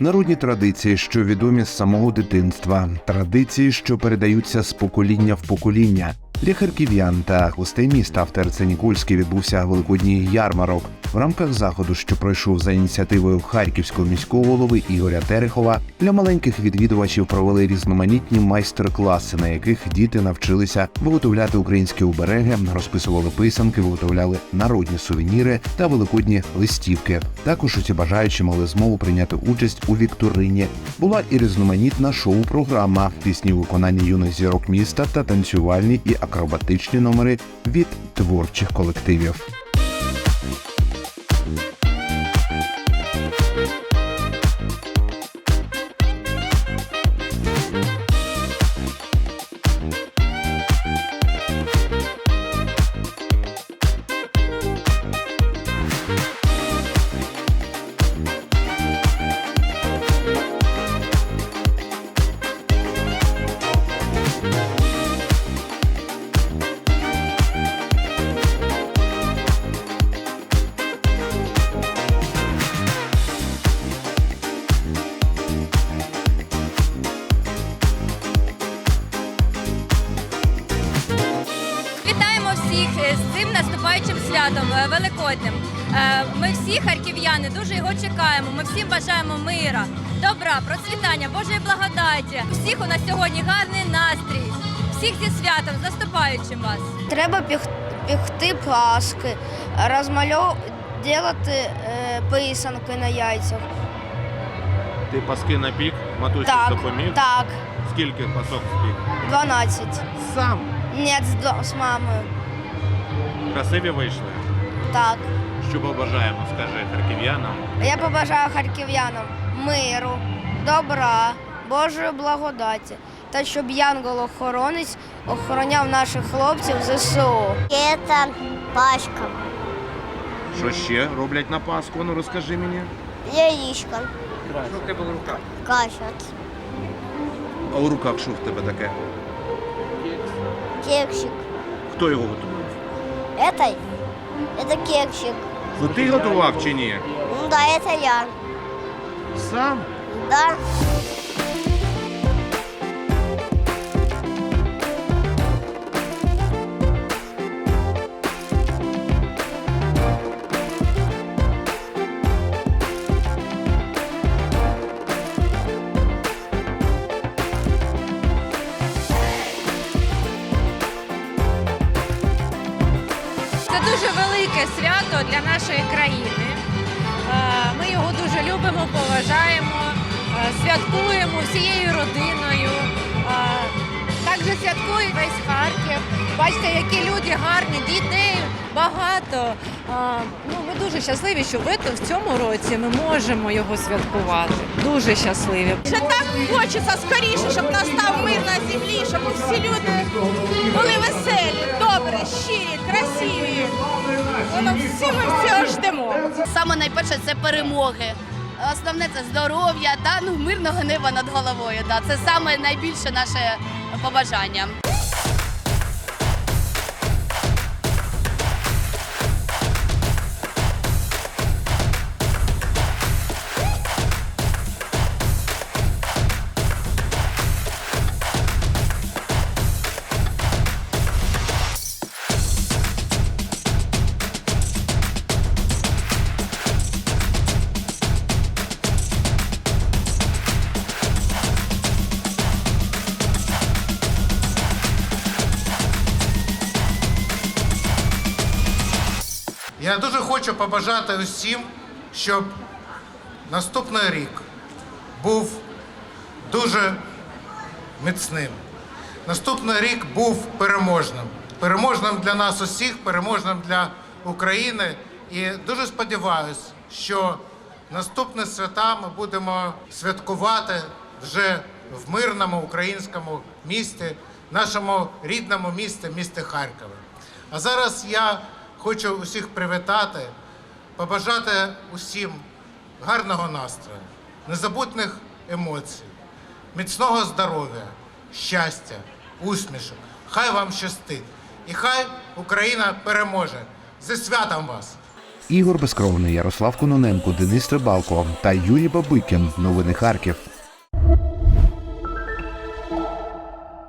народні традиції, що відомі з самого дитинства, традиції, що передаються з покоління в покоління. Для харків'ян та гостей міста в Терценікольській відбувся великодній ярмарок. В рамках заходу, що пройшов за ініціативою харківського міського голови Ігоря Терехова, для маленьких відвідувачів провели різноманітні майстер-класи, на яких діти навчилися виготовляти українські обереги, розписували писанки, виготовляли народні сувеніри та великодні листівки. Також усі бажаючі мали змогу прийняти участь у вікторині. Була і різноманітна шоу-програма, пісні у виконанні юних зірок міста та танцювальні і акробатичні номери від творчих колективів. Цим наступаючим святом е, Великоднем. Е, Ми всі харків'яни дуже його чекаємо. Ми всім бажаємо мира, добра, процвітання, Божої благодаті. У Всіх у нас сьогодні гарний настрій. Всіх зі святом, з наступаючим вас. Треба піх, піхти паски, розмальов... делати е, писанки на яйцях. Ти паски напік, матусі Так, допоміг. так, Скільки пасок спік? 12. Сам. Ні, з, з мамою. Красиві вийшли. Так. Що побажаємо, скажи харків'янам. Я побажаю харків'янам миру, добра, Божої благодаті та щоб янгол-охоронець охороняв наших хлопців ЗСУ. Это пачка, Що ще роблять на Пасху? Ну розкажи мені. яичко, Що в тебе в руках? кашет, А у руках що в тебе таке? кексик. Хто його готував? Это, это кексик. Ну ти готував чи ні? Ну да, это я. Сам? Да. Це дуже велике свято для нашої країни. Е, Ми його дуже любимо, поважаємо, е, святкуємо всією родиною. Е, Також святкує весь Харків. Бачите, які люди гарні, дітей багато. Ну, ми дуже щасливі, що в цьому році ми можемо його святкувати. Дуже щасливі. Вже так хочеться скоріше, щоб настав мир на землі, всі ми всього ждемо. Саме найперше це перемоги. Основне це здоров'я, да? ну, мирного неба над головою. Да? Це саме найбільше наше побажання. Я дуже хочу побажати усім, щоб наступний рік був дуже міцним. Наступний рік був переможним. Переможним для нас усіх, переможним для України. І дуже сподіваюся, що наступні свята ми будемо святкувати вже в мирному українському місті, нашому рідному місті, місті Харкові. А зараз я хочу усіх привітати, побажати усім гарного настрою, незабутних емоцій, міцного здоров'я, щастя, усмішок. Хай вам щастить. І хай Україна переможе. Зі святом вас! Ігор Безкровний, Ярослав Кононенко, Денис Рибалко та Юрій Бабикін. Новини Харків.